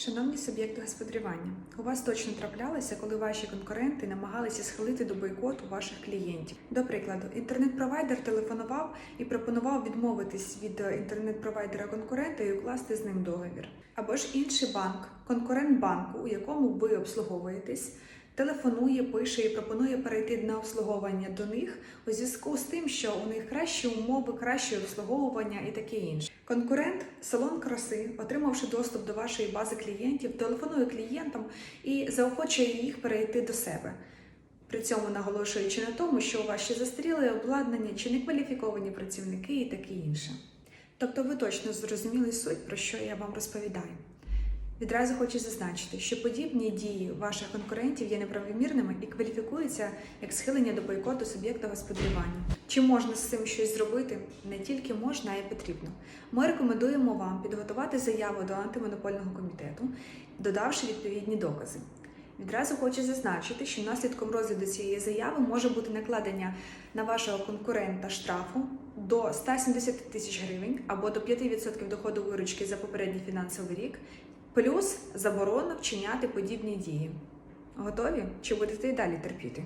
Шановні суб'єкти господарювання, у вас точно траплялося, коли ваші конкуренти намагалися схилити до бойкоту ваших клієнтів. До прикладу, інтернет-провайдер телефонував і пропонував відмовитись від е, інтернет-провайдера конкурента і укласти з ним договір. Або ж інший банк, конкурент банку, у якому ви обслуговуєтесь, телефонує, пише і пропонує перейти на обслуговування до них у зв'язку з тим, що у них кращі умови, краще обслуговування і таке інше. Конкурент салон краси, отримавши доступ до вашої бази клієнтів, телефонує клієнтам і заохочує їх перейти до себе. При цьому наголошуючи на тому, що у вас ще застаріле обладнання чи некваліфіковані працівники і таке інше. Тобто ви точно зрозуміли суть, про що я вам розповідаю. Відразу хочу зазначити, що подібні дії ваших конкурентів є неправомірними і кваліфікуються як схилення до бойкоту суб'єкта господарювання. Чи можна з цим щось зробити? Не тільки можна, а й потрібно. Ми рекомендуємо вам підготувати заяву до антимонопольного комітету, додавши відповідні докази. Відразу хочу зазначити, що наслідком розгляду цієї заяви може бути накладення на вашого конкурента штрафу до 170 тисяч гривень або до 5% доходу виручки за попередній фінансовий рік, плюс заборона вчиняти подібні дії. Готові? Чи будете і далі терпіти?